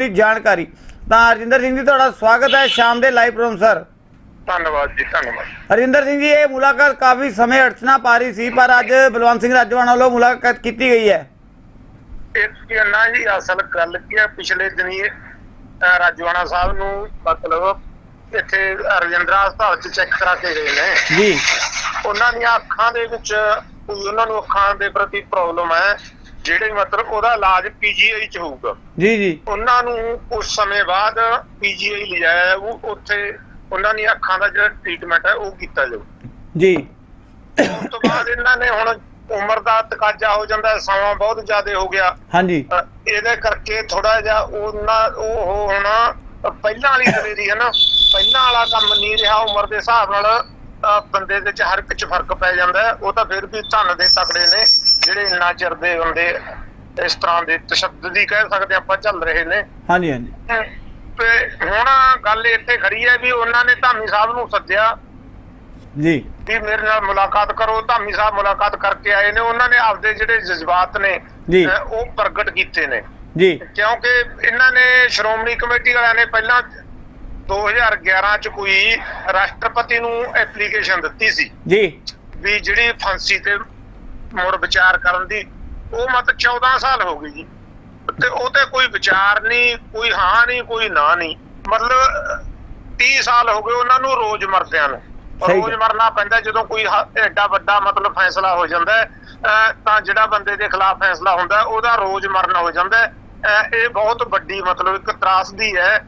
ਦੀ ਜਾਣਕਾਰੀ। ਤਾਂ ਹਰਜਿੰਦਰ ਸਿੰਘ ਜੀ ਤੁਹਾਡਾ ਸਵਾਗਤ ਹੈ ਸ਼ਾਮ ਦੇ ਲਾਈਵ ਪ੍ਰੋਗਰਾਮ ਸਰ ਧੰਨਵਾਦ ਜੀ ਧੰਨਵਾਦ। ਹਰਜਿੰਦਰ ਸਿੰਘ ਜੀ ਇਹ ਮੁਲਾਕਾਤ ਕਾਫੀ ਸਮੇਂ ਅੜਚਨਾ ਪਾ ਰਹੀ ਸੀ ਪਰ ਅੱਜ ਬਲਵੰਤ ਸਿੰਘ ਰਾਜਵਾਨਾ ਵੱਲੋਂ ਮੁਲਾਕਾਤ ਕੀਤੀ ਗਈ ਹੈ। ਇਹ ਨਾ ਜੀ ਅਸਲ ਗੱਲ ਕੀ ਹੈ ਪਿਛਲੇ ਦਿਨੀ ਰਾਜਵਾਨਾ ਸਾਹਿਬ ਨੂੰ ਮਤਲਬ ਇੱਥੇ ਰਜਿੰਦਰਾ ਹਸਪਤਾਲ ਚ ਚੈੱਕ ਕਰਾ ਕੇ ਗਏ ਨੇ। ਜੀ। ਉਹਨਾਂ ਦੀਆਂ ਅੱਖਾਂ ਦੇ ਵਿੱਚ ਕੋਈ ਉਹਨਾਂ ਨੂੰ ਅੱਖਾਂ ਦੇ ਪ੍ਰਤੀ ਪ੍ਰੋਬਲਮ ਹੈ। ਜਿਹੜੇ ਮਤਲਬ ਉਹਦਾ ਇਲਾਜ ਪੀਜੀਆਈ ਚ ਹੋਊਗਾ। ਜੀ ਜੀ। ਉਹਨਾਂ ਨੂੰ ਕੁਝ ਸਮੇਂ ਬਾਅਦ ਪੀਜੀਆਈ ਲਿਜਾਇਆ ਜਾਊ ਉੱਥੇ ਉਹਨਾਂ ਦੀਆਂ ਅੱਖਾਂ ਦਾ ਜਿਹੜਾ ਟ੍ਰੀਟਮੈਂਟ ਹੈ ਉਹ ਕੀਤਾ ਜਾਊ। ਜੀ। ਉਸ ਤੋਂ ਬਾਅਦ ਇਹਨਾਂ ਨੇ ਹੁਣ ਉਮਰ ਦਾ ਤਕਾਜ਼ਾ ਹੋ ਜਾਂਦਾ ਸਮਾਂ ਬਹੁਤ ਜ਼ਿਆਦਾ ਹੋ ਗਿਆ। ਹਾਂਜੀ। ਇਹਦੇ ਕਰਕੇ ਥੋੜਾ ਜਿਹਾ ਉਹਨਾਂ ਉਹ ਹੁਣ ਪਹਿਲਾਂ ਵਾਲੀ ਦਲੇਰੀ ਹੈ ਨਾ ਪਹਿਲਾਂ ਵਾਲਾ ਕੰਮ ਨਹੀਂ ਰਿਹਾ ਉਮਰ ਦੇ ਹਿਸਾਬ ਨਾਲ ਬੰਦੇ ਦੇ ਚ ਹਰ ਇੱਕ ਚ ਫ਼ਰਕ ਪੈ ਜਾਂਦਾ। ਉਹ ਤਾਂ ਫਿਰ ਵੀ ਧਨ ਦੇ ਤਕੜੇ ਨੇ। ਜਿਹੜੇ ਇੰਨਾ ਚਿਰ ਦੇ ਬੰਦੇ ਇਸ ਤਰ੍ਹਾਂ ਦੇ ਤਸ਼ੱਦਦ ਹੀ ਕਹਿ ਸਕਦੇ ਆਪਾਂ ਚੱਲ ਰਹੇ ਨੇ। ਹਾਂਜੀ ਹਾਂਜੀ। ਤੇ ਹੁਣ ਗੱਲ ਇੱਥੇ ਖੜੀ ਹੈ ਵੀ ਉਹਨਾਂ ਨੇ ਧਾਮੀ ਸਾਹਿਬ ਨੂੰ ਸੱਦਿਆ ਜੀ। ਵੀ ਮੇਰੇ ਨਾਲ ਮੁਲਾਕਾਤ ਕਰੋ ਧਾਮੀ ਸਾਹਿਬ ਮੁਲਾਕਾਤ ਕਰਕੇ ਆਏ ਨੇ ਉਹਨਾਂ ਨੇ ਆਪਦੇ ਜਿਹੜੇ ਜਜ਼ਬਾਤ ਨੇ ਉਹ ਪ੍ਰਗਟ ਕੀਤੇ ਨੇ। ਜੀ। ਕਿਉਂਕਿ ਇਹਨਾਂ ਨੇ ਸ਼੍ਰੋਮਣੀ ਕਮੇਟੀ ਵਾਲਿਆਂ ਨੇ ਪਹਿਲਾਂ 2011 ਚ ਕੋਈ ਰਾਸ਼ਟਰਪਤੀ ਨੂੰ ਐਪਲੀਕੇਸ਼ਨ ਦਿੱਤੀ ਸੀ ਜੀ। ਵੀ ਜਿਹੜੀ ਫਾਂਸੀ ਤੇ ਮੁੜ ਵਿਚਾਰ ਕਰਨ ਦੀ ਉਹ ਮਤ 14 ਸਾਲ ਹੋ ਗਈ ਜੀ। ਤੇ ਉਹ ਤੇ ਕੋਈ ਵਿਚਾਰ ਨਹੀਂ ਕੋਈ ਹਾਂ ਨਹੀਂ ਕੋਈ ਨਾ ਨਹੀਂ। ਮਤਲਬ 30 ਸਾਲ ਹੋ ਗਏ ਉਹਨਾਂ ਨੂੰ ਰੋਜ਼ ਮਰਦਿਆਂ ਨੂੰ। ਰੋਜ਼। ਮਰਨਾ ਪੈਂਦਾ ਜਦੋਂ ਕੋਈ ਐਡਾ ਵੱਡਾ ਮਤਲਬ ਫੈਸਲਾ ਹੋ ਜਾਂਦਾ ਤਾਂ ਜਿਹੜਾ ਬੰਦੇ ਦੇ ਖਿਲਾਫ ਫੈਸਲਾ ਹੁੰਦਾ ਉਹਦਾ ਰੋਜ਼ ਮਰਨਾ ਹੋ ਜਾਂਦਾ ਇਹ ਬਹੁਤ ਵੱਡੀ ਮਤਲਬ ਇੱਕ ਤਰਾਸਦੀ ਹੈ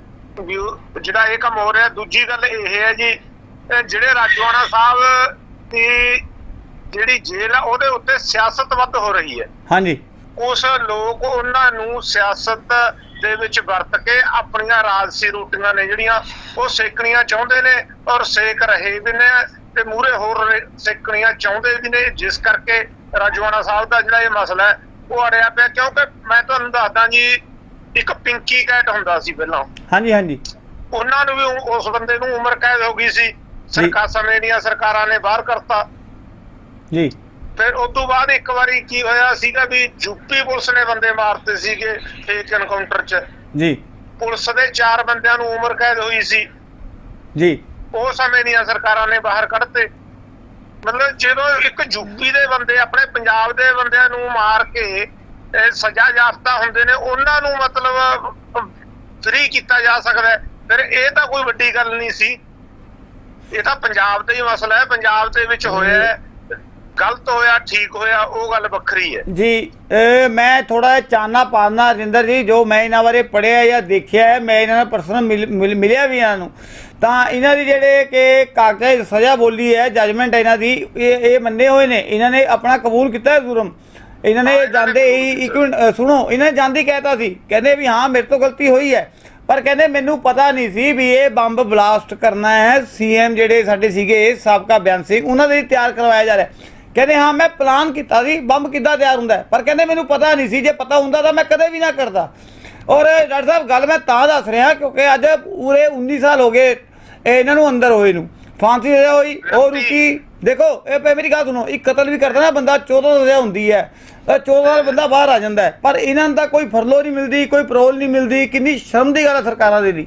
ਜਿਹੜਾ ਇਹ ਕੰਮ ਹੋ ਰਿਹਾ। ਦੂਜੀ ਗੱਲ ਇਹ ਹੈ ਜੀ ਜਿਹੜੇ ਰਾਜਵਾਨਾ ਸਾਹਿਬ ਦੀ ਜਿਹੜੀ ਜੇਲ੍ਹ ਆ ਉਹਦੇ ਉੱਤੇ ਸਿਆਸਤ ਵੱਧ ਹੋ ਰਹੀ ਹੈ। ਹਾਂਜੀ। ਕੁਛ ਲੋਕ ਉਹਨਾਂ ਨੂੰ ਸਿਆਸਤ ਦੇ ਵਿੱਚ ਵਰਤ ਕੇ ਆਪਣੀਆਂ ਰਾਜਸੀ ਰੋਟੀਆਂ ਨੇ ਜਿਹੜੀਆਂ ਉਹ ਸੇਕਣੀਆਂ ਚਾਹੁੰਦੇ ਨੇ ਔਰ ਸੇਕ ਰਹੇ ਵੀ ਨੇ ਤੇ ਮੂਰੇ ਹੋਰ ਸੇਕਣੀਆਂ ਚਾਹੁੰਦੇ ਵੀ ਨੇ। ਜਿਸ ਕਰਕੇ ਰਾਜਵਾਨਾ ਸਾਹਿਬ ਦਾ ਜਿਹੜਾ ਇਹ ਮਸਲਾ ਹੈ ਉਹ ਅੜਿਆ ਪਿਆ। ਕਿਉਂਕਿ ਮੈਂ ਤੁਹਾਨੂੰ ਦੱਸਦਾ ਜੀ ਇੱਕ ਪਿੰਕੀ ਕੈਟ ਹੁੰਦਾ ਸੀ ਪਹਿਲਾਂ। ਹਾਂਜੀ ਹਾਂਜੀ। ਉਹਨਾਂ ਨੂੰ ਵੀ ਉਸ ਬੰਦੇ ਨੂੰ ਉਮਰ ਕੈਦ ਹੋ ਗਈ ਸੀ। ਸਰਕਾਰ ਸਮੇਂ ਦੀਆਂ ਸਰਕਾਰਾਂ ਨੇ ਬਾਹਰ ਕਰਤਾ। ਜੀ। ਫਿਰ ਉਸ ਤੋਂ ਬਾਅਦ ਇੱਕ ਵਾਰੀ ਕੀ ਹੋਇਆ ਸੀਗਾ ਵੀ ਯੂਪੀ ਪੁਲਿਸ ਨੇ ਬੰਦੇ ਮਾਰਤੇ ਸੀਗੇ ਫੇਕ ਐਨਕਾਊਂਟਰ 'ਚ। ਜੀ। ਪੁਲਿਸ ਦੇ ਚਾਰ ਬੰਦਿਆਂ ਨੂੰ ਉਮਰ ਕੈਦ ਹੋਈ ਸੀ। ਜੀ। ਉਹ ਸਮੇਂ ਦੀਆਂ ਸਰਕਾਰਾਂ ਨੇ ਬਾਹਰ ਕੱਢਤੇ। ਮਤਲਬ ਜਦੋਂ ਇੱਕ ਯੂਪੀ ਦੇ ਬੰਦੇ ਆਪਣੇ ਪੰਜਾਬ ਦੇ ਬੰਦਿਆਂ ਨੂੰ ਮਾਰ ਕੇ ਸਜ਼ਾ ਯਾਫਤਾ ਹੁੰਦੇ ਨੇ ਉਹਨਾਂ ਨੂੰ ਮਤਲਬ ਫ੍ਰੀ ਕੀਤਾ ਜਾ ਸਕਦਾ। ਫਿਰ ਇਹ ਤਾਂ ਕੋਈ ਵੱਡੀ ਗੱਲ ਨਹੀਂ ਸੀ। ਇਹ ਤਾਂ ਪੰਜਾਬ ਦਾ ਹੀ ਮਸਲਾ ਹੈ ਪੰਜਾਬ ਦੇ ਵਿੱਚ ਹੋਇਆ ਹੈ। ਗਲਤ ਹੋਇਆ ਠੀਕ ਹੋਇਆ ਉਹ ਗੱਲ ਵੱਖਰੀ ਹੈ। ਜੀ ਮੈਂ ਥੋੜਾ ਚਾਨਣਾ ਪਾਣਾ ਰਿੰਦਰ ਜੀ ਜੋ ਮੈਂ ਇਹਨਾਂ ਬਾਰੇ ਪੜਿਆ ਜਾਂ ਦੇਖਿਆ ਹੈ ਮੈਂ ਇਹਨਾਂ ਨਾਲ ਪਰਸਨਲ ਮਿਲਿਆ ਵੀ ਇਹਨਾਂ ਨੂੰ। ਤਾਂ ਇਹਨਾਂ ਦੀ ਜਿਹੜੇ ਕਿ ਕਾਗਜ਼ਾਂ ਸਜ਼ਾ ਬੋਲੀ ਹੈ ਜਜਮੈਂਟ ਇਹਨਾਂ ਦੀ ਇਹ ਇਹ ਮੰਨੇ ਹੋਏ ਨੇ। ਇਹਨਾਂ ਨੇ ਆਪਣਾ ਕਬੂਲ ਕੀਤਾ ਹੈ ਜੁਰਮ। ਇਹਨਾਂ ਨੇ ਜਾਂਦੇ ਹੀ ਇੱਕ ਮਿੰਟ ਸੁਣੋ ਇਹਨਾਂ ਨੇ ਜਾਂਦੇ ਕਹਿਤਾ ਸੀ। ਕਹਿੰਦੇ ਵੀ ਹਾਂ ਮੇਰੇ ਤੋਂ ਗਲਤੀ ਹੋਈ ਹੈ। ਪਰ ਕਹਿੰਦੇ ਮੈਨੂੰ ਪਤਾ ਨਹੀਂ ਸੀ ਵੀ ਇਹ ਬੰਬ ਬਲਾਸਟ ਕਰਨਾ ਹੈ। ਸੀਐਮ ਜਿਹੜੇ ਸਾਡੇ ਸੀਗੇ ਸਾਬਕਾ ਬਿਆਨ ਸਿੰਘ ਉਹਨਾਂ ਦੇ ਤਿਆਰ ਕਰਵਾਇਆ ਜਾ ਰਿਹਾ। ਕਹਿੰਦੇ ਹਾਂ ਮੈਂ ਪਲਾਨ ਕੀਤਾ ਸੀ ਬੰਬ ਕਿੱਦਾਂ ਤਿਆਰ ਹੁੰਦਾ ਪਰ ਕਹਿੰਦੇ ਮੈਨੂੰ ਪਤਾ ਨਹੀਂ ਸੀ ਜੇ ਪਤਾ ਹੁੰਦਾ ਤਾਂ ਮੈਂ ਕਦੇ ਵੀ ਨਾ ਕਰਦਾ। ਔਰ ਡਾਕਟਰ ਸਾਹਿਬ ਗੱਲ ਮੈਂ ਤਾਂ ਦੱਸ ਰਿਹਾ ਕਿਉਂਕਿ ਅੱਜ ਪੂਰੇ 19 ਸਾਲ ਹੋ ਗਏ ਇਹ ਇਹਨਾਂ ਨੂੰ ਅੰਦਰ ਹੋਏ ਨੂੰ। ਫਾਂਸੀ ਦੇ ਹੋਈ ਉਹ ਰੁਕੀ। ਦੇਖੋ ਇਹ ਪੇ ਮੇਰੀ ਗੱਲ ਸੁਣੋ ਇੱਕ ਕਤਲ ਵੀ ਕਰਦਾ ਨਾ ਬੰਦਾ 14 ਸਜ਼ਾ ਹੁੰਦੀ ਹੈ। ਇਹ 14 ਸਾਲ ਬੰਦਾ ਬਾਹਰ ਆ ਜਾਂਦਾ ਪਰ ਇਹਨਾਂ ਦਾ ਕੋਈ ਫਰਲੋ ਨਹੀਂ ਮਿਲਦੀ ਕੋਈ ਪਰੋਲ ਨਹੀਂ ਮਿਲਦੀ ਕਿੰਨੀ ਸ਼ਰਮ ਦੀ ਗੱਲ ਹੈ ਸਰਕਾਰਾਂ ਦੇ ਲਈ।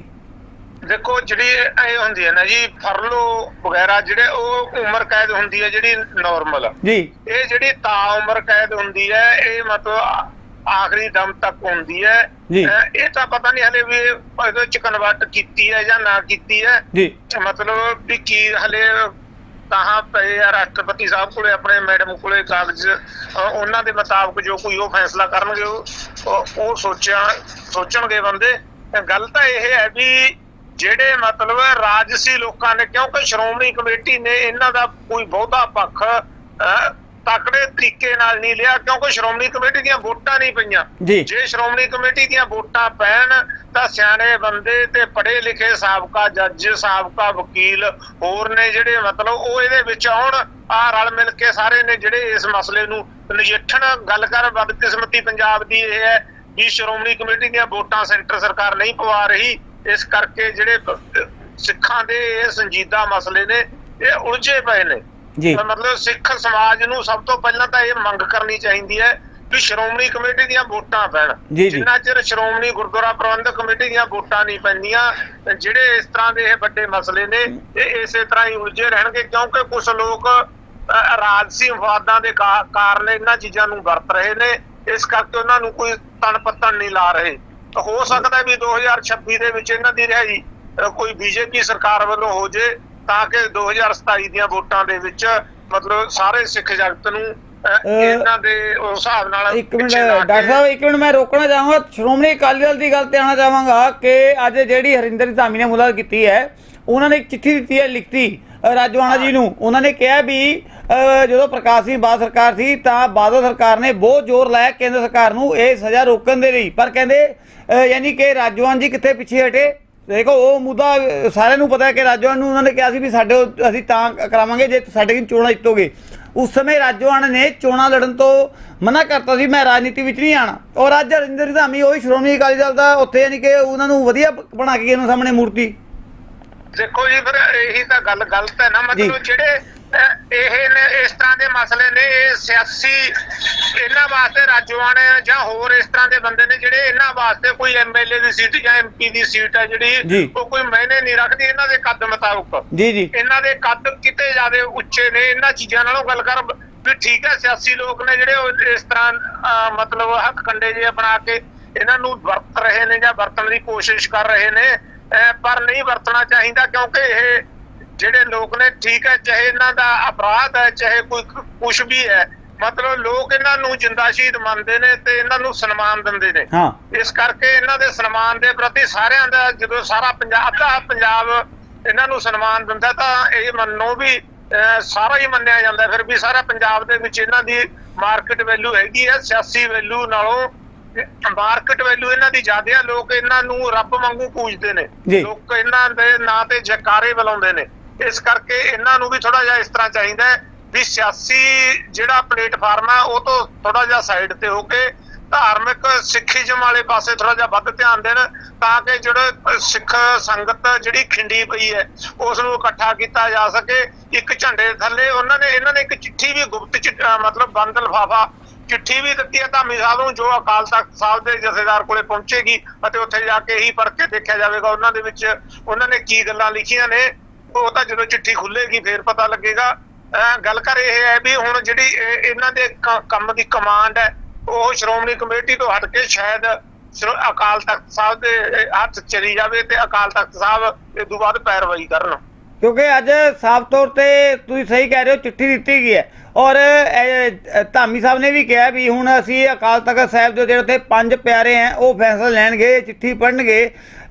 ਦੇਖੋ ਜਿਹੜੀ ਇਹ ਹੁੰਦੀ ਹੈ ਨਾ ਜੀ ਫਰਲੋ ਵਗੈਰਾ ਜਿਹੜੇ ਉਹ ਉਮਰ ਕੈਦ ਹੁੰਦੀ ਹੈ ਜਿਹੜੀ ਨਾਰਮਲ ਜੀ। ਇਹ ਜਿਹੜੀ ਤਾ ਉਮਰ ਕੈਦ ਹੁੰਦੀ ਹੈ ਇਹ ਮਤਲਬ ਆਖਰੀ ਦਮ ਤੱਕ ਹੁੰਦੀ ਹੈ। ਇਹ ਤਾਂ ਪਤਾ ਨਹੀਂ ਹਲੇ ਵੀ ਇਹ ਇਹਦੇ ਚ ਕਨਵਰਟ ਕੀਤੀ ਹੈ ਜਾਂ ਨਾ ਕੀਤੀ ਹੈ। ਜੀ। ਮਤਲਬ ਵੀ ਕੀ ਹਲੇ ਕਹਾਂ ਪਏ ਆ ਰਾਸ਼ਟਰਪਤੀ ਸਾਹਿਬ ਕੋਲੇ ਆਪਣੇ ਮੈਡਮ ਕੋਲੇ ਕਾਗਜ਼ ਉਹਨਾਂ ਦੇ ਮੁਤਾਬਕ ਜੋ ਕੋਈ ਉਹ ਫੈਸਲਾ ਕਰਨਗੇ ਉਹ ਸੋਚਿਆ ਸੋਚਣਗੇ ਬੰਦੇ। ਤੇ ਗੱਲ ਤਾਂ ਇਹ ਹੈ ਵੀ ਜਿਹੜੇ ਮਤਲਬ ਰਾਜਸੀ ਲੋਕਾਂ ਨੇ ਕਿਉਂਕਿ ਸ਼੍ਰੋਮਣੀ ਕਮੇਟੀ ਨੇ ਇਹਨਾਂ ਦਾ ਕੋਈ ਬਹੁਤਾ ਪੱਖ ਤਕੜੇ ਤਰੀਕੇ ਨਾਲ ਨਹੀਂ ਲਿਆ ਕਿਉਂਕਿ ਸ਼੍ਰੋਮਣੀ ਕਮੇਟੀ ਦੀਆਂ ਵੋਟਾਂ ਨਹੀਂ ਪਈਆਂ ਜੀ। ਜੇ ਸ਼੍ਰੋਮਣੀ ਕਮੇਟੀ ਦੀਆਂ ਵੋਟਾਂ ਪੈਣ ਤਾਂ ਸਿਆਣੇ ਬੰਦੇ ਤੇ ਪੜ੍ਹੇ ਲਿਖੇ ਸਾਬਕਾ ਜੱਜ ਸਾਬਕਾ ਵਕੀਲ ਹੋਰ ਨੇ ਜਿਹੜੇ ਮਤਲਬ ਉਹ ਇਹਦੇ ਵਿੱਚ ਆਉਣ ਆ ਰਲ ਮਿਲ ਕੇ ਸਾਰੇ ਨੇ ਜਿਹੜੇ ਇਸ ਮਸਲੇ ਨੂੰ ਨਜਿੱਠਣ ਗੱਲ ਕਰ ਬਦਕਿਸਮਤੀ ਪੰਜਾਬ ਦੀ ਇਹ ਹੈ ਵੀ ਸ਼੍ਰੋਮਣੀ ਕਮੇਟੀ ਦੀਆਂ ਵੋਟਾਂ ਸੈਂਟਰ ਸਰਕਾਰ ਨਹੀਂ ਪਵਾ ਰਹੀ ਇਸ ਕਰਕੇ ਜਿਹੜੇ ਸਿੱਖਾਂ ਦੇ ਇਹ ਸੰਜੀਦਾ ਮਸਲੇ ਨੇ ਇਹ ਉਲਝੇ ਪਏ ਨੇ। ਜੀ। ਮਤਲਬ ਸਿੱਖ ਸਮਾਜ ਨੂੰ ਸਭ ਤੋਂ ਪਹਿਲਾਂ ਤਾਂ ਇਹ ਮੰਗ ਕਰਨੀ ਚਾਹੀਦੀ ਹੈ ਵੀ ਸ਼੍ਰੋਮਣੀ ਕਮੇਟੀ ਦੀਆਂ ਵੋਟਾਂ ਪੈਣ। ਜਿੰਨਾ ਚਿਰ ਸ਼੍ਰੋਮਣੀ ਗੁਰਦੁਆਰਾ ਪ੍ਰਬੰਧਕ ਕਮੇਟੀ ਦੀਆਂ ਵੋਟਾਂ ਨਹੀਂ ਪੈਂਦੀਆਂ ਜਿਹੜੇ ਇਸ ਤਰ੍ਹਾਂ ਦੇ ਇਹ ਵੱਡੇ ਮਸਲੇ ਨੇ ਇਹ ਇਸੇ ਤਰ੍ਹਾਂ ਹੀ ਉਲਝੇ ਰਹਿਣਗੇ ਕਿਉਂਕਿ ਕੁਝ ਲੋਕ ਰਾਜਸੀ ਵਿਵਾਦਾਂ ਦੇ ਕਾਰਨ ਇਹਨਾਂ ਚੀਜ਼ਾਂ ਨੂੰ ਵਰਤ ਰਹੇ ਨੇ। ਇਸ ਕਰਕੇ ਉਹਨਾਂ ਨੂੰ ਕੋਈ ਤਣ ਪੱਤਣ ਨਹੀਂ ਲਾ ਰਹੇ। ਤਾਂ ਹੋ ਸਕਦਾ ਵੀ 2026 ਦੇ ਵਿੱਚ ਇਹਨਾਂ ਦੀ ਰਿਹਾਈ ਅ, ਕੋਈ ਬੀਜੇਪੀ ਸਰਕਾਰ ਵੱਲੋਂ ਹੋ ਜੇ ਤਾਂ ਕਿ 2027 ਦੀਆਂ ਵੋਟਾਂ ਦੇ ਵਿੱਚ ਮਤਲਬ ਸਾਰੇ ਸਿੱਖ ਜਗਤ ਨੂੰ ਇਹਨਾਂ ਦੇ ਉਸ ਹਿਸਾਬ ਨਾਲ ਇੱਕ ਮਿੰਟ ਡਾਕਟਰ ਸਾਹਿਬ ਇੱਕ ਮਿੰਟ ਮੈਂ ਰੋਕਣਾ ਚਾਹਾਂਗਾ ਸ਼੍ਰੋਮਣੀ ਅਕਾਲੀ ਦਲ ਦੀ ਗੱਲ ਤੇ ਆਉਣਾ ਚਾਹਾਂਗਾ ਕਿ ਅੱਜ ਜਿਹੜੀ ਹਰਿੰਦਰ ਧਾਮੀ ਨੇ ਮੁਲਾਕਾਤ ਕੀਤੀ ਹੈ ਉਹਨਾਂ ਨੇ ਇੱਕ ਚਿੱਠੀ ਦਿੱਤੀ ਹੈ ਲਿਖਤੀ ਰਾਜਵਾਨਾ ਜੀ ਨੂੰ। ਉਹਨਾਂ ਨੇ ਕਿਹਾ ਵੀ ਜਦੋਂ ਪ੍ਰਕਾਸ਼ ਸਿੰਘ ਬਾਦਲ ਸਰਕਾਰ ਸੀ, ਤਾਂ ਬਾਦਲ ਸਰਕਾਰ ਨੇ ਬਹੁਤ ਜ਼ੋਰ ਲਾਇਆ ਕੇਂਦਰ ਸਰਕਾਰ ਨੂੰ ਇਹ ਸਜ਼ਾ ਰੋਕਣ ਦੇ ਲਈ। ਪਰ ਕਹਿੰਦੇ ਯਾਨੀ ਕਿ ਰਾਜਵਾਨ ਜੀ ਕਿੱਥੇ ਪਿੱਛੇ ਹਟੇ? ਦੇਖੋ, ਉਹ ਮੁੱਦਾ ਸਾਰਿਆਂ ਨੂੰ ਪਤਾ ਹੈ ਕਿ ਰਾਜਵਾਨ ਨੂੰ ਉਹਨਾਂ ਨੇ ਕਿਹਾ ਸੀ ਵੀ ਸਾਡੇ ਅਸੀਂ ਤਾਂ ਕਰਾਵਾਂਗੇ ਜੇ ਸਾਡੇ ਕੀ ਚੋਣਾਂ ਜਿੱਤੋਗੇ। ਉਸ ਸਮੇਂ ਰਾਜਵਾਨ ਨੇ ਚੋਣਾਂ ਲੜਨ ਤੋਂ ਮਨਾ ਕਰਤਾ ਸੀ, ਮੈਂ ਰਾਜਨੀਤੀ ਵਿੱਚ ਨਹੀਂ ਆਣਾ ਔਰ ਅੱਜ ਹਰਿੰਦਰ ਧਾਮੀ, ਉਹੀ ਸ਼੍ਰੋਮਣੀ ਅਕਾਲੀ ਦਲ ਦਾ, ਉੱਥੇ ਯਾਨੀ ਕਿ ਉਹਨਾਂ ਨੂੰ ਵਧੀਆ ਬਣਾ ਕੇ ਇਹਨਾਂ ਸਾਹਮਣੇ ਮੂਰਤੀ। ਦੇਖੋ ਜੀ ਫਿਰ ਇਹੀ ਤਾਂ ਗੱਲ ਗਲਤ ਹੈ ਨਾ ਮਤਲਬ ਜਿਹੜੇ ਇਹ ਨੇ ਇਸ ਤਰ੍ਹਾਂ ਦੇ ਮਸਲੇ ਨੇ ਇਹ ਸਿਆਸੀ ਇਹਨਾਂ ਵਾਸਤੇ ਰਾਜਵਾਨ ਜਾਂ ਹੋਰ ਇਸ ਤਰ੍ਹਾਂ ਦੇ ਬੰਦੇ ਨੇ ਜਿਹੜੇ ਇਹਨਾਂ ਵਾਸਤੇ ਕੋਈ ਐਮਐਲਏ ਦੀ ਸੀਟ ਜਾਂ ਐਮਪੀ ਦੀ ਸੀਟ ਹੈ ਜੀ। ਜਿਹੜੀ ਉਹ ਕੋਈ ਮਾਇਨੇ ਨਹੀਂ ਰੱਖਦੀ ਇਹਨਾਂ ਦੇ ਕੱਦ ਮੁਤਾਬਕ। ਜੀ ਜੀ। ਇਹਨਾਂ ਦੇ ਕੱਦ ਕਿਤੇ ਜ਼ਿਆਦਾ ਉੱਚੇ ਨੇ ਇਹਨਾਂ ਚੀਜ਼ਾਂ ਨਾਲੋਂ ਗੱਲ ਕਰ ਵੀ ਠੀਕ ਹੈ ਸਿਆਸੀ ਲੋਕ ਨੇ ਜਿਹੜੇ ਉਹ ਇਸ ਤਰ੍ਹਾਂ ਮਤਲਬ ਹੱਥ ਕੰਡੇ ਜਿਹੇ ਬਣਾ ਕੇ ਇਹਨਾਂ ਨੂੰ ਵਰਤ ਰਹੇ ਨੇ ਜਾਂ ਵਰਤਣ ਦੀ ਕੋਸ਼ਿਸ਼ ਕਰ ਰਹੇ ਨੇ ਪਰ ਨਹੀਂ ਵਰਤਣਾ ਚਾਹੀਦਾ ਕਿਉਂਕਿ ਇਹ ਜਿਹੜੇ ਲੋਕ ਨੇ ਠੀਕ ਹੈ ਚਾਹੇ ਇਹਨਾਂ ਦਾ ਅਪਰਾਧ ਹੈ ਚਾਹੇ ਕੋਈ ਕੁਝ ਵੀ ਹੈ ਮਤਲਬ ਲੋਕ ਇਹਨਾਂ ਨੂੰ ਜਿੰਦਾ ਸ਼ਹੀਦ ਮੰਨਦੇ ਨੇ ਤੇ ਇਹਨਾਂ ਨੂੰ ਸਨਮਾਨ ਦਿੰਦੇ ਨੇ। ਇਸ ਕਰਕੇ ਇਹਨਾਂ ਦੇ ਸਨਮਾਨ ਦੇ ਪ੍ਰਤੀ ਸਾਰਿਆਂ ਦਾ ਜਦੋਂ ਸਾਰਾ ਪੰਜਾਬ ਦਾ ਪੰਜਾਬ ਇਹਨਾਂ ਨੂੰ ਸਨਮਾਨ ਦਿੰਦਾ ਤਾਂ ਇਹ ਮੰਨੋ ਵੀ ਸਾਰਾ ਹੀ ਮੰਨਿਆ ਜਾਂਦਾ ਫਿਰ ਵੀ ਸਾਰਾ ਪੰਜਾਬ ਦੇ ਵਿੱਚ ਇਹਨਾਂ ਦੀ ਮਾਰਕੀਟ ਵੈਲਿਊ ਹੈਗੀ ਹੈ ਸਿਆਸੀ ਵੈਲਿਊ ਨਾਲੋਂ ਮਾਰਕੀਟ ਵੈਲਿਊ ਇਹਨਾਂ ਦੀ ਜ਼ਿਆਦਾ ਹੈ ਲੋਕ ਇਹਨਾਂ ਨੂੰ ਰੱਬ ਵਾਂਗੂ ਪੂਜਦੇ ਨੇ। ਲੋਕ ਇਹਨਾਂ ਦੇ ਨਾਂ ਤੇ ਜਕਾਰੇ ਬੁਲਾਉਂਦੇ ਨੇ। ਇਸ ਕਰਕੇ ਇਹਨਾਂ ਨੂੰ ਵੀ ਥੋੜਾ ਜਿਹਾ ਇਸ ਤਰ੍ਹਾਂ ਚਾਹੀਦਾ ਵੀ ਸਿਆਸੀ ਜਿਹੜਾ ਪਲੇਟਫਾਰਮ ਹੈ ਉਹ ਤੋਂ ਥੋੜਾ ਜਿਹਾ ਸਾਈਡ ਤੇ ਹੋ ਕੇ ਧਾਰਮਿਕ ਸਿੱਖੀਜ਼ਮ ਵਾਲੇ ਪਾਸੇ ਥੋੜਾ ਜਿਹਾ ਵੱਧ ਧਿਆਨ ਦੇਣ ਤਾਂ ਕਿ ਜਿਹੜੇ ਸਿੱਖ ਸੰਗਤ ਜਿਹੜੀ ਖਿੰਡੀ ਪਈ ਹੈ ਉਸ ਨੂੰ ਇਕੱਠਾ ਕੀਤਾ ਜਾ ਸਕੇ। ਇੱਕ ਝੰਡੇ ਥੱਲੇ ਉਹਨਾਂ ਨੇ ਇਹਨਾਂ ਨੇ ਇੱਕ ਚਿੱਠੀ ਵੀ ਗੁਪਤ ਮਤਲਬ ਬੰਦ ਲਿਫਾਫਾ ਚਿੱਠੀ ਵੀ ਦਿੱਤੀ ਹੈ ਧਾਮੀ ਸਾਹਿਬ ਨੂੰ, ਜੋ ਅਕਾਲ ਤਖਤ ਸਾਹਿਬ ਦੇ ਜਥੇਦਾਰ ਕੋਲੇ ਪਹੁੰਚੇਗੀ ਅਤੇ ਉੱਥੇ ਜਾ ਕੇ ਹੀ ਪਰਖ ਕੇ ਦੇਖਿਆ ਜਾਵੇਗਾ। ਉਹਨਾਂ ਦੇ ਵਿੱਚ ਉਹਨਾਂ ਨੇ ਕੀ ਗੱਲਾਂ ਲਿਖੀਆਂ ਨੇ, ਉਹ ਤਾਂ ਜਦੋਂ ਚਿੱਠੀ ਖੁੱਲੇਗੀ ਫੇਰ ਪਤਾ ਲੱਗੇਗਾ। ਅਹ ਗੱਲ ਕਰ ਇਹ ਹੈ ਵੀ ਹੁਣ ਜਿਹੜੀ ਇਹਨਾਂ ਦੇ ਕੰਮ ਦੀ ਕਮਾਂਡ ਹੈ, ਉਹ ਸ਼੍ਰੋਮਣੀ ਕਮੇਟੀ ਤੋਂ ਹਟ ਕੇ ਸ਼ਾਇਦ ਸ਼੍ਰੋ- ਅਕਾਲ ਤਖਤ ਸਾਹਿਬ ਦੇ ਹੱਥ ਚਲੀ ਜਾਵੇ ਤੇ ਅਕਾਲ ਤਖਤ ਸਾਹਿਬ ਇਹ ਤੋਂ ਬਾਅਦ ਪੈਰਵਾਈ ਕਰਨ। ਕਿਉਂਕਿ ਅੱਜ ਸਾਫ਼ ਤੌਰ ਤੇ ਤੁਸੀਂ ਸਹੀ ਕਹਿ ਰਹੇ ਹੋ ਚਿੱਠੀ ਦਿੱਤੀ ਗਈ ਹੈ। ਔਰ ਧਾਮੀ ਸਾਹਿਬ ਨੇ ਵੀ ਕਿਹਾ ਵੀ ਹੁਣ ਅਸੀਂ ਅਕਾਲ ਤਖਤ ਸਾਹਿਬ ਦੇ ਜਿਹੜੇ ਉੱਥੇ ਪੰਜ ਪਿਆਰੇ ਹੈ ਉਹ ਫੈਸਲਾ ਲੈਣਗੇ ਚਿੱਠੀ ਪੜਨਗੇ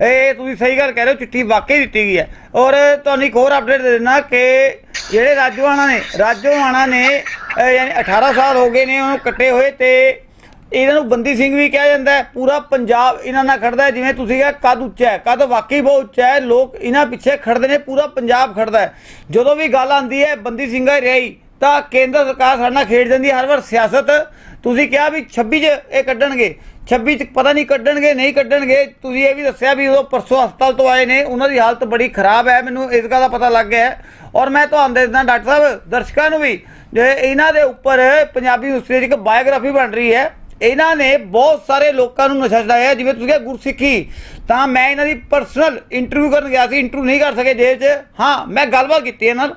ਇਹ ਤੁਸੀਂ ਸਹੀ ਗੱਲ ਕਹਿ ਰਹੇ ਹੋ ਚਿੱਠੀ ਵਾਕਈ ਦਿੱਤੀ ਗਈ ਹੈ। ਔਰ ਤੁਹਾਨੂੰ ਇੱਕ ਹੋਰ ਅਪਡੇਟ ਦੇ ਦੇਣਾ ਕਿ ਜਿਹੜੇ ਰਾਜੋਆਣਾ ਨੇ ਰਾਜੋਆਣਾ ਨੇ ਅਹ, ਯਾਨੀ 18 ਸਾਲ ਹੋ ਗਏ ਨੇ ਉਹਨੂੰ ਕੱਟੇ ਹੋਏ ਤੇ ਇਹਨਾਂ ਨੂੰ ਬੰਦੀ ਸਿੰਘ ਵੀ ਕਿਹਾ ਜਾਂਦਾ ਪੂਰਾ ਪੰਜਾਬ ਇਹਨਾਂ ਨਾਲ ਖੜਦਾ ਜਿਵੇਂ ਤੁਸੀਂ ਕਿਹਾ, ਕਦ ਉੱਚਾ ਹੈ, ਕਦ ਵਾਕਈ ਬਹੁਤ ਉੱਚਾ ਹੈ, ਲੋਕ ਇਹਨਾਂ ਪਿੱਛੇ ਖੜਦੇ ਨੇ, ਪੂਰਾ ਪੰਜਾਬ ਖੜਦਾ ਜਦੋਂ ਵੀ ਗੱਲ ਆਉਂਦੀ ਹੈ, ਬੰਦੀ ਸਿੰਘਾਂ ਦੀ ਰਹੀ ਤਾਂ ਕੇਂਦਰ ਸਰਕਾਰ ਸਾਡੇ ਨਾਲ ਖੇਡ ਜਾਂਦੀ ਹੈ, ਹਰ ਵਾਰ ਸਿਆਸਤ। ਤੁਸੀਂ ਕਿਹਾ ਵੀ 26 ਚ ਇਹ ਕੱਢਣਗੇ 26 ਚ ਪਤਾ ਨਹੀਂ ਕੱਢਣਗੇ ਨਹੀਂ ਕੱਢਣਗੇ, ਤੁਸੀਂ ਇਹ ਵੀ ਦੱਸਿਆ ਵੀ ਉਹ ਪਰਸੋਂ ਹਸਪਤਾਲ ਤੋਂ ਆਏ ਨੇ, ਉਹਨਾਂ ਦੀ ਹਾਲਤ ਬੜੀ ਖਰਾਬ ਹੈ, ਮੈਨੂੰ ਇਸ ਗੱਲ ਦਾ ਪਤਾ ਲੱਗ ਗਿਆ ਔਰ ਮੈਂ ਤੁਹਾਨੂੰ ਦੱਸਦਾ ਡਾਕਟਰ ਸਾਹਿਬ, ਦਰਸ਼ਕਾਂ ਨੂੰ ਵੀ, ਜੇ ਇਹਨਾਂ ਦੇ ਉੱਪਰ ਪੰਜਾਬੀ ਹਿਸਟਰੀ 'ਚ ਇੱਕ ਬਾਇਓਗ੍ਰਾਫੀ ਬਣ ਰਹੀ ਹੈ ਇਹਨਾਂ ਨੇ ਬਹੁਤ ਸਾਰੇ ਲੋਕਾਂ ਨੂੰ ਨਸ਼ਾ ਛਡਾਇਆ, ਜਿਵੇਂ ਤੁਸੀਂ ਕਿਹਾ ਗੁਰਸਿੱਖੀ। ਤਾਂ ਮੈਂ ਇਹਨਾਂ ਦੀ ਪਰਸਨਲ ਇੰਟਰਵਿਊ ਕਰਨ ਗਿਆ ਸੀ ਇੰਟਰਵਿਊ ਨਹੀਂ ਕਰ ਸਕੇ ਜੇਲ੍ਹ 'ਚ। ਹਾਂ, ਮੈਂ ਗੱਲਬਾਤ ਕੀਤੀ ਇਹਨਾਂ ਨਾਲ।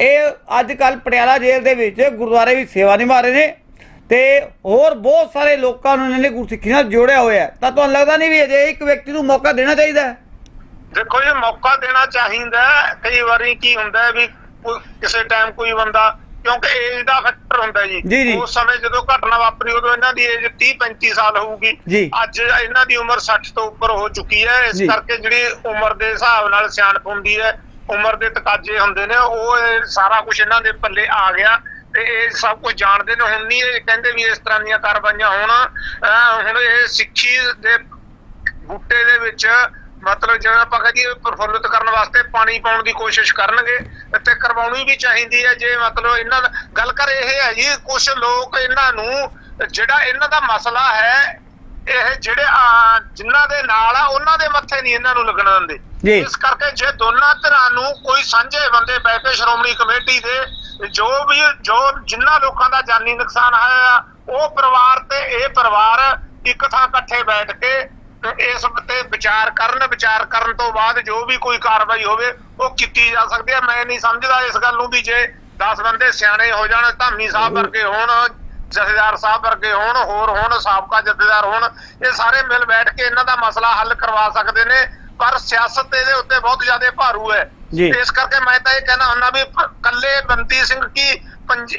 ਇਹ ਅੱਜ ਕੱਲ ਪਟਿਆਲਾ ਜੇਲ੍ਹ ਦੇ ਵਿੱਚ ਗੁਰਦੁਆਰੇ ਵੀ ਸੇਵਾ ਨਿਭਾ ਰਹੇ ਨੇ ਤੇ ਹੋਰ ਬਹੁਤ ਸਾਰੇ ਲੋਕਾਂ ਨੂੰ ਇਹਨਾਂ ਨੇ ਗੁਰਸਿੱਖੀ ਨਾਲ ਜੋੜਿਆ ਹੋਇਆ ਤਾਂ ਤੁਹਾਨੂੰ ਲੱਗਦਾ ਨਹੀਂ ਵੀ ਅਜੇ ਇੱਕ ਵਿਅਕਤੀ ਨੂੰ ਮੌਕਾ ਦੇਣਾ ਚਾਹੀਦਾ ਦੇਖੋ ਇਹ ਮੌਕਾ ਦੇਣਾ ਚਾਹੀਦਾ ਕਈ ਵਾਰੀ ਕੀ ਹੁੰਦਾ ਵੀ ਕਿਸੇ ਟਾਈਮ ਕੋਈ ਬੰਦਾ ਕਿਉਂਕਿ ਏਜ ਦਾ ਫੈਕਟਰ ਹੁੰਦਾ ਜੀ, ਉਸ ਸਮੇਂ ਜਦੋਂ ਘਟਨਾ ਵਾਪਰੀ ਉਦੋਂ ਇਹਨਾਂ ਦੀ ਏਜ 30 35 ਸਾਲ ਹੋਊਗੀ। ਅੱਜ ਇਹਨਾਂ ਦੀ ਉਮਰ 60 ਤੋਂ ਉੱਪਰ ਹੋ ਚੁੱਕੀ ਹੈ। ਇਸ। ਕਰਕੇ ਜਿਹੜੀ ਉਮਰ ਦੇ ਹਿਸਾਬ ਨਾਲ ਸਿਆਣਪ ਹੁੰਦੀ ਹੈ ਉਮਰ ਦੇ ਤਕਾਜ਼ੇ ਹੁੰਦੇ ਨੇ ਉਹ ਸਾਰਾ ਕੁਝ ਇਹਨਾਂ ਦੇ ਪੱਲੇ ਆ ਗਿਆ। ਤੇ ਇਹ ਸਭ ਕੁਝ ਜਾਣਦੇ ਨੇ। ਹੁਣ ਨਹੀਂ ਇਹ ਕਹਿੰਦੇ ਵੀ ਇਸ ਤਰ੍ਹਾਂ ਦੀਆਂ ਕਾਰਵਾਈਆਂ ਹੋਣ। ਹੁਣ ਇਹ ਸਿੱਖੀ ਦੇ ਬੂਟੇ ਦੇ ਵਿੱਚ ਮਤਲਬ ਜਿਵੇਂ ਆਪਾਂ ਕਹਦੇ ਪ੍ਰਫੁੱਲਤ ਕਰਨ ਵਾਸਤੇ ਪਾਣੀ ਪਾਉਣ ਦੀ ਕੋਸ਼ਿਸ਼ ਕਰਨਗੇ ਤੇ ਕਰਵਾਉਣੀ ਵੀ ਚਾਹੀਦੀ ਹੈ ਜੇ ਮਤਲਬ ਇਹਨਾਂ ਦਾ ਗੱਲ ਕਰ ਇਹ ਹੈ ਜੀ ਕੁਝ ਲੋਕ ਇਹਨਾਂ ਨੂੰ ਜਿਹੜਾ ਇਹਨਾਂ ਦਾ ਮਸਲਾ ਹੈ ਇਹ ਜਿਹੜੇ ਜਿਨ੍ਹਾਂ ਦੇ ਨਾਲ ਆ ਉਹਨਾਂ ਦੇ ਮੱਥੇ ਨਹੀਂ ਇਹਨਾਂ ਨੂੰ ਲੱਗਣ। ਦਿੰਦੇ ਇਸ ਕਰਕੇ ਜੇ ਦੋਨਾਂ ਧਿਰਾਂ ਨੂੰ ਕੋਈ ਸਾਂਝੇ ਬੰਦੇ ਬੈ ਕੇ ਸ਼੍ਰੋਮਣੀ ਕਮੇਟੀ ਦੇ ਜੋ ਵੀ ਜੋ ਜਿਨ੍ਹਾਂ ਲੋਕਾਂ ਦਾ ਜਾਨੀ ਨੁਕਸਾਨ ਹੋਇਆ ਉਹ ਪਰਿਵਾਰ ਤੇ ਇਹ ਪਰਿਵਾਰ ਇੱਕ ਥਾਂ ਇਕੱਠੇ ਬੈਠ ਕੇ ਤੇ ਇਸ ਤੇ ਵਿਚਾਰ ਕਰਨ ਵਿਚਾਰ ਕਰਨ ਤੋਂ ਬਾਅਦ ਜੋ ਵੀ ਕੋਈ ਕਾਰਵਾਈ ਹੋਵੇ ਉਹ ਕੀਤੀ ਜਾ ਸਕਦੀ ਹੈ। ਮੈਂ ਨਹੀਂ ਸਮਝਦਾ ਇਸ ਗੱਲ ਨੂੰ ਵੀ ਜੇ 10 ਬੰਦੇ ਸਿਆਣੇ ਹੋ ਜਾਣ ਧਾਮੀ ਸਾਹਿਬ ਵਰਗੇ ਹੋਣ ਜਥੇਦਾਰ ਸਾਹਿਬ ਵਰਗੇ ਹੋਣ ਹੋਰ ਹੋਣ ਸਾਬਕਾ ਜਥੇਦਾਰ ਹੋਣ ਇਹ ਸਾਰੇ ਮਿਲ ਬੈਠ ਕੇ ਇਹਨਾਂ ਦਾ ਮਸਲਾ ਹੱਲ ਕਰਵਾ ਸਕਦੇ ਨੇ। ਪਰ ਸਿਆਸਤ ਇਹਦੇ ਉੱਤੇ ਬਹੁਤ ਜ਼ਿਆਦਾ ਭਾਰੂ ਹੈ। ਜੀ। ਇਸ ਕਰਕੇ ਮੈਂ ਤਾਂ ਇਹ ਕਹਿਣਾ ਹੁੰਦਾ ਵੀ ਕੱਲੇ ਬੰਦੀ ਸਿੰਘ ਕੀ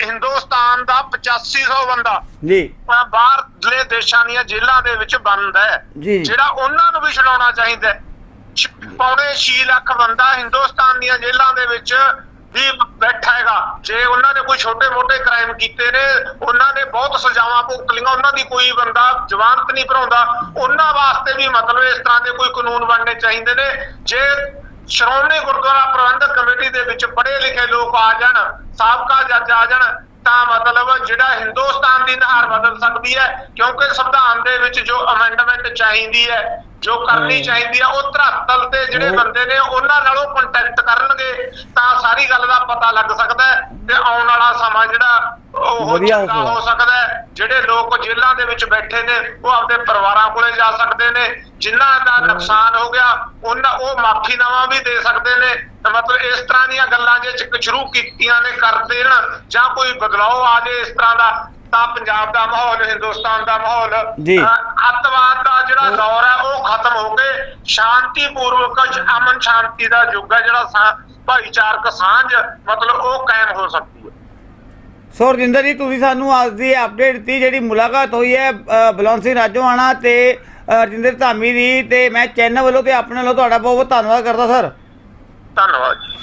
ਹਿੰਦੁਸਤਾਨ ਦਾ 8500 ਬੰਦਾ ਜੀ। ਬਾਹਰਲੇ ਦੇਸ਼ਾਂ ਦੀਆਂ ਜੇਲ੍ਹਾਂ ਦੇ ਵਿੱਚ ਬੰਦ ਹੈ। ਜਿਹੜਾ ਉਹਨਾਂ ਨੂੰ ਵੀ ਛਡਾਉਣਾ ਚਾਹੀਦਾ ਪੌਣੇ 6 ਲੱਖ ਬੰਦਾ ਹਿੰਦੁਸਤਾਨ ਦੀਆਂ ਜੇਲ੍ਹਾਂ ਦੇ ਵਿੱਚ ਵੀ ਬੈਠਾ ਹੈਗਾ। ਜੇ ਉਹਨਾਂ ਨੇ ਕੋਈ ਛੋਟੇ-ਮੋਟੇ ਕ੍ਰਾਈਮ ਕੀਤੇ ਨੇ ਉਹਨਾਂ ਨੇ ਬਹੁਤ ਸਜ਼ਾਵਾਂ ਭੁਗਤ ਲਈਆਂ ਉਹਨਾਂ ਦੀ ਕੋਈ ਬੰਦਾ ਜ਼ਮਾਨਤ ਨਹੀਂ ਭਰਾਉਂਦਾ। ਉਹਨਾਂ ਵਾਸਤੇ ਵੀ ਮਤਲਬ ਇਸ ਤਰ੍ਹਾਂ ਦੇ ਕੋਈ ਕਾਨੂੰਨ ਬਣਨੇ ਚਾਹੀਦੇ ਨੇ। ਜੇ ਸ਼੍ਰੋਮਣੀ ਗੁਰਦੁਆਰਾ ਪ੍ਰਬੰਧਕ ਕਮੇਟੀ ਦੇ ਵਿੱਚ ਪੜ੍ਹੇ ਲਿਖੇ ਲੋਕ ਆ ਜਾਣ, ਸਾਬਕਾ ਜੱਜ ਆ ਜਾਣ, ਤਾਂ ਮਤਲਬ ਜਿਹੜਾ ਹਿੰਦੁਸਤਾਨ ਦੀ ਨਹਾਰ ਬਦਲ ਸਕਦੀ ਹੈ, ਕਿਉਂਕਿ ਸੰਵਿਧਾਨ ਦੇ ਵਿੱਚ ਜੋ ਅਮੈਂਡਮੈਂਟ ਚਾਹੀਦੀ ਹੈ ਜੋ ਕਰਨੀ ਚਾਹੀਦੀ ਹੈ ਉਹ ਧਰਾਤਲ ਤੇ ਜਿਹੜੇ ਉਹ- ਬੰਦੇ ਨੇ ਉਹਨਾਂ ਨਾਲੋਂ ਕੰਟੈਕਟ ਕਰਨਗੇ ਤਾਂ ਸਾਰੀ ਗੱਲ ਦਾ ਪਤਾ ਲੱਗ ਸਕਦਾ ਤੇ ਆਉਣ ਵਾਲਾ ਸਮਾਂ ਜਿਹੜਾ ਉਹ ਚੰਗਾ ਹੋ ਸਕਦਾ। ਜਿਹੜੇ ਲੋਕ ਜੇਲ੍ਹਾਂ ਦੇ ਵਿੱਚ ਬੈਠੇ ਨੇ ਉਹ ਆਪਦੇ ਪਰਿਵਾਰਾਂ ਕੋਲੇ ਜਾ ਸਕਦੇ ਨੇ ਜਿਨ੍ਹਾਂ ਦਾ ਨੁਕਸਾਨ ਹੋ ਗਿਆ ਉਹਨਾਂ ਉਹ ਮਾਫੀਨਾਮਾ ਵੀ ਦੇ ਸਕਦੇ ਨੇ। ਮਤਲਬ ਇਸ ਤਰ੍ਹਾਂ ਦੀਆਂ ਗੱਲਾਂ ਜੇ ਸ਼ੁਰੂ ਕੀਤੀਆਂ ਨੇ ਕਰ ਦੇਣ ਜਾਂ ਕੋਈ ਬਦਲਾਅ ਆ ਜੇ ਇਸ ਤਰ੍ਹਾਂ ਦਾ ਤਾਂ ਪੰਜਾਬ ਦਾ ਮਾਹੌਲ ਹਿੰਦੁਸਤਾਨ ਦਾ ਮਾਹੌਲ ਅੱਤਵਾਦ ਦਾ ਜਿਹੜਾ ਦੌਰ ਹੈ ਉਹ ਖਤਮ ਹੋ ਕੇ ਸ਼ਾਂਤੀਪੂਰਵਕ ਅਮਨ ਸ਼ਾਂਤੀ ਦਾ ਯੁੱਗ ਹੈ ਜਿਹੜਾ ਭਾਈਚਾਰਕ ਸਾਂਝ ਮਤਲਬ ਉਹ ਕਾਇਮ ਹੋ ਸਕਦੀ ਹੈ। ਸੋ ਰਜਿੰਦਰ ਜੀ ਤੁਸੀਂ ਸਾਨੂੰ ਅੱਜ ਦੀ ਅਪਡੇਟ ਦਿੱਤੀ ਜਿਹੜੀ ਮੁਲਾਕਾਤ ਹੋਈ ਹੈ ਅ, ਬਲਵੰਤ ਸਿੰਘ ਰਾਜੋਆਣਾ ਤੇ ਰਜਿੰਦਰ ਧਾਮੀ ਦੀ ਤੇ ਮੈਂ ਚੈਨਲ ਵੱਲੋਂ ਤੇ ਆਪਣੇ ਵੱਲੋਂ ਤੁਹਾਡਾ ਬਹੁਤ ਬਹੁਤ ਧੰਨਵਾਦ ਕਰਦਾ ਸਰ। ਧੰਨਵਾਦ ਜੀ।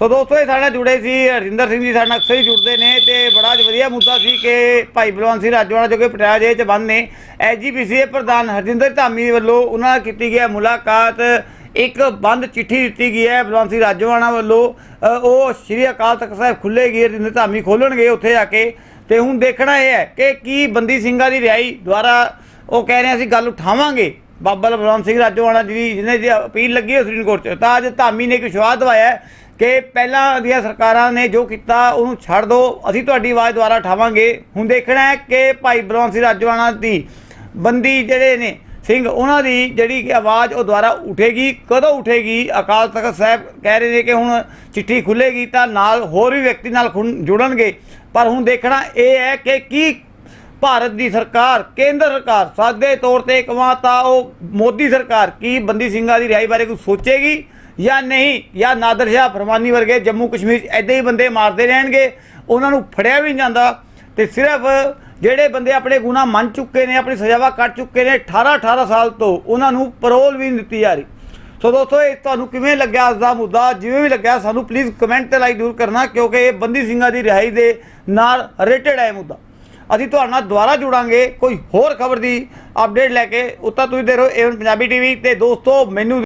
ਸੋ ਦੋਸਤੋ, ਇਹ ਸਾਡੇ ਨਾਲ ਜੁੜੇ ਸੀ, ਹਰਜਿੰਦਰ ਸਿੰਘ ਜੀ ਸਾਡੇ ਨਾਲ ਅਕਸਰ ਹੀ ਜੁੜਦੇ ਨੇ ਤੇ ਬੜਾ ਵਧੀਆ ਮੁੱਦਾ ਸੀ ਕਿ ਭਾਈ ਬਲਵੰਤ ਸਿੰਘ ਰਾਜੋਆਣਾ ਜੋ ਕਿ ਪਟਿਆਲਾ ਜੇਲ੍ਹ 'ਚ ਬੰਦ ਨੇ ਐਜੀਪੀਸੀ ਦੇ ਪ੍ਰਧਾਨ ਹਰਜਿੰਦਰ ਧਾਮੀ ਵੱਲੋਂ ਉਹਨਾਂ ਨਾਲ ਕੀਤੀ ਗਈ ਮੁਲਾਕਾਤ। ਇੱਕ ਬੰਦ ਚਿੱਠੀ ਦਿੱਤੀ ਗਈ ਹੈ ਬਲਵੰਤ ਸਿੰਘ ਰਾਜੋਆਣਾ ਵੱਲੋਂ। ਉਹ ਸ਼੍ਰੀ ਅਕਾਲ ਤਖਤ ਸਾਹਿਬ ਖੁੱਲ੍ਹੇਗੀ ਰਜਿੰਦਰ ਧਾਮੀ ਖੋਲਣਗੇ ਉੱਥੇ ਆ ਕੇ। ਤੇ ਹੁਣ ਦੇਖਣਾ ਇਹ ਹੈ ਕਿ ਕੀ ਬੰਦੀ ਸਿੰਘਾਂ ਦੀ ਰਿਹਾਈ ਦੁਆਰਾ ਉਹ ਕਹਿ ਰਹੇ ਅਸੀਂ ਗੱਲ ਉਠਾਵਾਂਗੇ ਬਾਬਾ ਬਲਵੰਤ ਸਿੰਘ ਰਾਜੋਆਣਾ ਜੀ ਦੀ, ਜਿਹਨੇ ਦੀ ਅਪੀਲ ਲੱਗੀ ਹੈ ਸੁਪਰੀਮ ਕੋਰਟ 'ਚ, ਤਾਂ ਅੱਜ ਧਾਮੀ ਨੇ ਇੱਕ ਵਿਸ਼ਵਾਸ ਦਵਾਇਆ ਕਿ ਪਹਿਲਾਂ ਦੀਆਂ ਸਰਕਾਰਾਂ ਨੇ ਜੋ ਕੀਤਾ, ਉਹਨੂੰ ਛੱਡ ਦਿਓ ਅਸੀਂ ਤੁਹਾਡੀ ਆਵਾਜ਼ ਦੁਆਰਾ ਉਠਾਵਾਂਗੇ। ਹੁਣ ਦੇਖਣਾ ਹੈ ਕਿ ਭਾਈ ਬਲਵੰਤ ਸਿੰਘ ਰਾਜੋਆਣਾ ਦੀ ਬੰਦੀ ਜਿਹੜੇ ਨੇ, ਸਿੰਘ, ਉਹਨਾਂ ਦੀ ਜਿਹੜੀ ਕਿ ਆਵਾਜ਼ ਉਹ ਦੁਆਰਾ ਉਠੇਗੀ, ਕਦੋਂ ਉਠੇਗੀ? ਅਕਾਲ ਤਖਤ ਸਾਹਿਬ ਕਹਿ ਰਹੇ ਨੇ ਕਿ ਹੁਣ ਚਿੱਠੀ ਖੁੱਲੇਗੀ ਤਾਂ ਨਾਲ ਹੋਰ ਵੀ ਵਿਅਕਤੀ ਨਾਲ ਖੁਣ- ਜੁੜਨਗੇ। ਪਰ ਹੁਣ ਦੇਖਣਾ ਇਹ ਹੈ ਕਿ ਕੀ ਭਾਰਤ ਦੀ ਸਰਕਾਰ, ਕੇਂਦਰ ਸਰਕਾਰ ਸਾਦੇ ਤੌਰ ਤੇ ਕਵਾਂ ਤਾਂ ਉਹ ਮੋਦੀ ਸਰਕਾਰ ਕੀ ਬੰਦੀ ਸਿੰਘਾਂ ਦੀ ਰਿਹਾਈ ਬਾਰੇ ਕੁਝ ਸੋਚੇਗੀ? ਜਾਂ ਨਹੀਂ, ਜਾਂ ਨਾਦਰ ਸ਼ਾਹ ਫਰਮਾਨੀ ਵਰਗੇ ਜੰਮੂ ਕਸ਼ਮੀਰ 'ਚ ਐਦਾਂ ਹੀ ਬੰਦੇ ਮਾਰਦੇ ਰਹਿਣਗੇ, ਉਹਨਾਂ ਨੂੰ ਫੜਿਆ ਵੀ ਨਹੀਂ ਜਾਂਦਾ। ਤੇ ਸਿਰਫ ਜਿਹੜੇ ਬੰਦੇ ਆਪਣੇ ਗੁਨਾਹ ਮੰਨ ਚੁੱਕੇ ਨੇ, ਆਪਣੀ ਸਜ਼ਾਵਾਂ ਕੱਟ ਚੁੱਕੇ ਨੇ 18 18 ਸਾਲ ਤੋਂ ਉਹਨਾਂ ਨੂੰ ਪਰੋਲ ਵੀ ਨਹੀਂ ਦਿੱਤੀ ਜਾ ਰਹੀ। ਸੋ ਦੋਸਤੋ, ਇਹ ਤੁਹਾਨੂੰ ਕਿਵੇਂ ਲੱਗਿਆ ਅੱਜ ਦਾ ਮੁੱਦਾ? ਜਿਵੇਂ ਵੀ ਲੱਗਿਆ, ਸਾਨੂੰ ਪਲੀਜ਼ ਕਮੈਂਟ ਤੇ ਲਾਈਕ ਜ਼ਰੂਰ ਕਰਨਾ, ਕਿਉਂਕਿ ਇਹ ਬੰਦੀ ਸਿੰਘਾਂ ਦੀ ਰਿਹਾਈ ਦੇ ਨਾਲ ਰਿਲੇਟਡ ਹੈ ਇਹ ਮੁੱਦਾ। ਅਸੀਂ ਤੁਹਾਡੇ ਨਾਲ ਦੁਬਾਰਾ ਜੁੜਾਂਗੇ, ਕੋਈ ਹੋਰ ਖਬਰ ਦੀ ਅਪਡੇਟ ਲੈ ਕੇ। ਉੱਤਾ ਤੁਸੀਂ ਦੇ ਰਹੋ ਏਵਨ ਪੰਜਾਬੀ ਟੀਵੀ ਤੇ। ਦੋਸਤੋ, ਮੈਨੂੰ